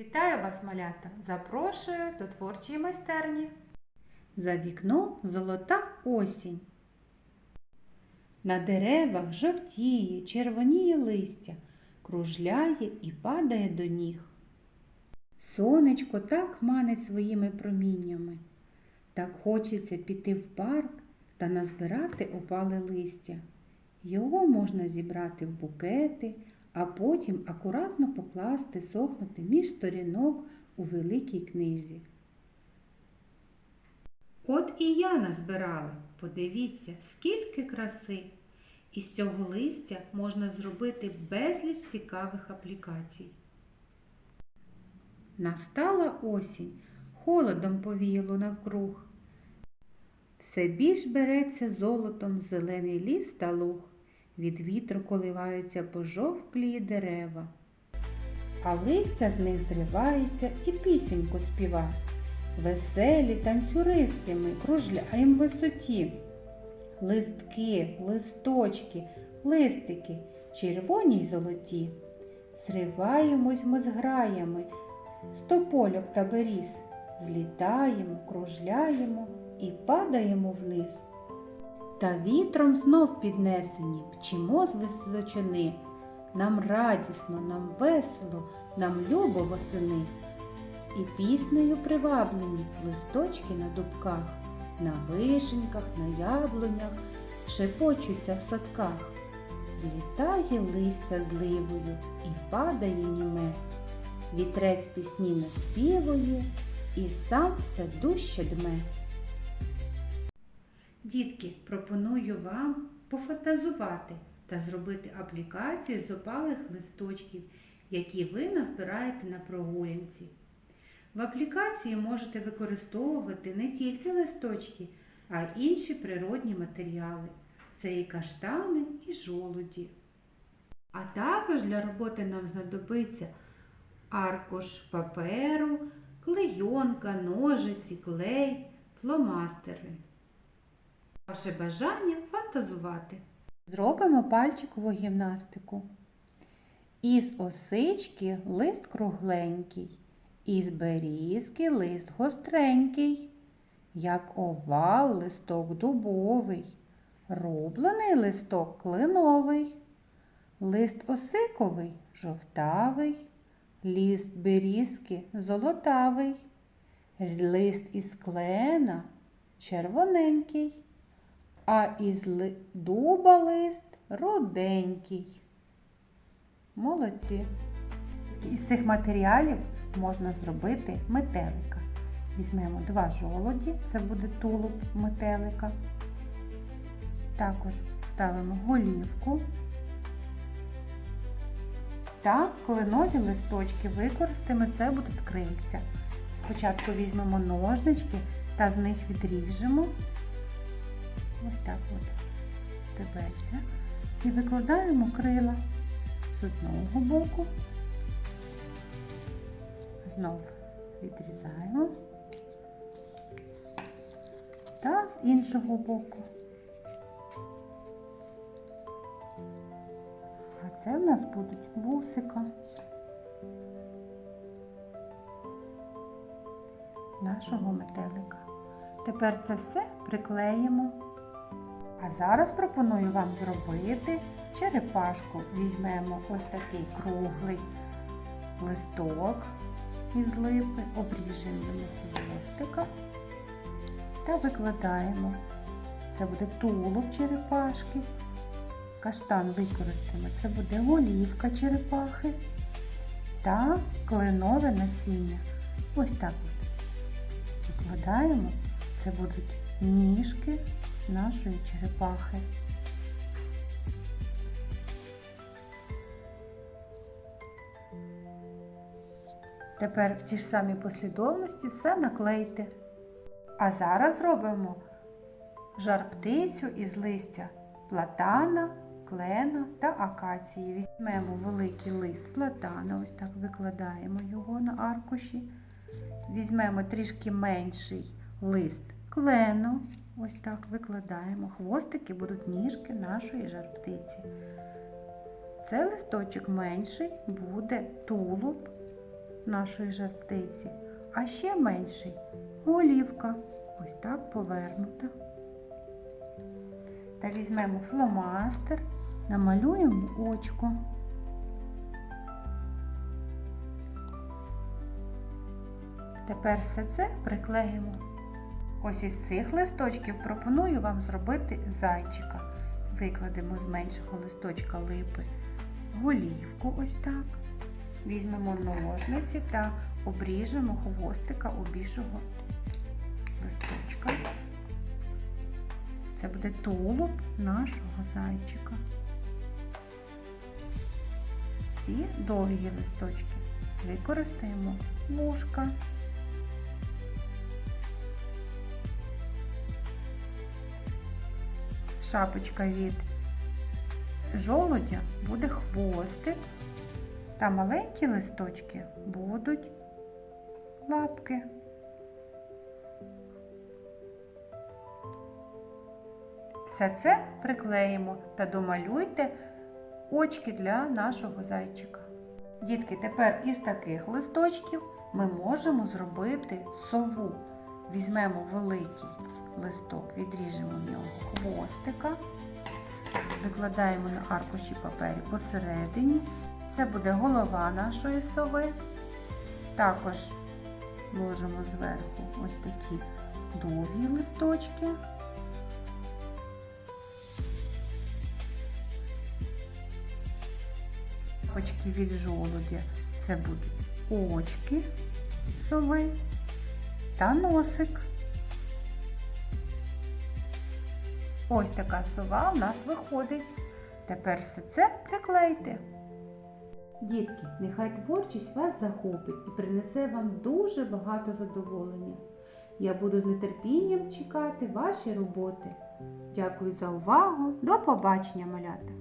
Вітаю вас, малята! Запрошую до творчої майстерні. За вікном золота осінь. На деревах жовтіє, червоніє листя, кружляє і падає до ніг. Сонечко так манить своїми проміннями. Так хочеться піти в парк та назбирати опале листя. Його можна зібрати в букети, а потім акуратно покласти сохнути між сторінок у великій книзі. От і я назбирала. Подивіться, скільки краси. Із цього листя можна зробити безліч цікавих аплікацій. Настала осінь, холодом повіяло навкруг. Все більш береться золотом зелений ліс та луг. Від вітру коливаються пожовклі дерева, а листя з них зривається і пісеньку співа. Веселі танцюристи ми кружляєм висоті. Листки, листочки, листики, червоні й золоті. Зриваємось ми з граями, з топольок та беріз, злітаємо, кружляємо і падаємо вниз. Та вітром знов піднесені, пчимо з височини. Нам радісно, нам весело, нам любо восени. І піснею приваблені листочки на дубках, на вишеньках, на яблунях, шепочуться в садках. Злітає листя зливою і падає німе. Вітрець пісні наспівує і сам все дужче дме. Дітки, пропоную вам пофантазувати та зробити аплікацію з опалих листочків, які ви назбираєте на прогулянці. В аплікації можете використовувати не тільки листочки, а й інші природні матеріали. Це і каштани, і жолуді. А також для роботи нам знадобиться аркуш паперу, клейонка, ножиці, клей, фломастери. Ваше бажання фантазувати. Зробимо пальчикову гімнастику. Із осички лист кругленький, із берізки лист гостренький, як овал листок дубовий, рублений листок клиновий, лист осиковий жовтавий, лист берізки золотавий, лист із клена червоненький а із дуба лист руденький. Молодці. Із цих матеріалів можна зробити метелика. Візьмемо два жолоді, це буде тулуб метелика. Також ставимо голівку та кленові листочки використаємо, це будуть крильця. Спочатку візьмемо ножнички та з них відріжемо ось так от стебельця. І викладаємо крила з одного боку, знов відрізаємо та з іншого боку. А це в нас будуть вусика нашого метелика. Тепер це все приклеїмо а зараз пропоную вам зробити черепашку. Візьмемо ось такий круглий листок із липи, обріжемо хвостика та викладаємо. Це буде тулуб черепашки. Каштан використаємо, це буде голівка черепахи та кленове насіння. Ось так от. Викладаємо, це будуть ніжки нашої черепахи. Тепер в цій ж самій послідовності все наклейте. А зараз робимо жар птицю із листя платана, клена та акації. Візьмемо великий лист платана, ось так викладаємо його на аркуші. Візьмемо трішки менший лист клену, ось так викладаємо. Хвостики будуть ніжки нашої жар-птиці. Це листочок менший буде тулуб нашої жар-птиці, а ще менший голівка. Ось так повернута. Та візьмемо фломастер, намалюємо очко. Тепер все це приклеїмо. Ось із цих листочків пропоную вам зробити зайчика. Викладемо з меншого листочка липи голівку ось так. Візьмемо ножниці та обріжемо хвостика у більшого листочка. Це буде тулуб нашого зайчика. Ці довгі листочки використаємо вушка. Шапочка від жолудя буде хвостик, та маленькі листочки будуть лапки. Все це приклеїмо та домалюйте очки для нашого зайчика. Дітки, тепер із таких листочків ми можемо зробити сову. Візьмемо великий листок, відріжемо в нього хвостика, викладаємо на аркуші паперу посередині. Це буде голова нашої сови. Також ложимо зверху ось такі довгі листочки. Очки від жолудя. Це будуть очки сови та носик. Ось така сова у нас виходить. Тепер все це приклейте. Дітки, нехай творчість вас захопить і принесе вам дуже багато задоволення. Я буду з нетерпінням чекати ваші роботи. Дякую за увагу. До побачення, малята!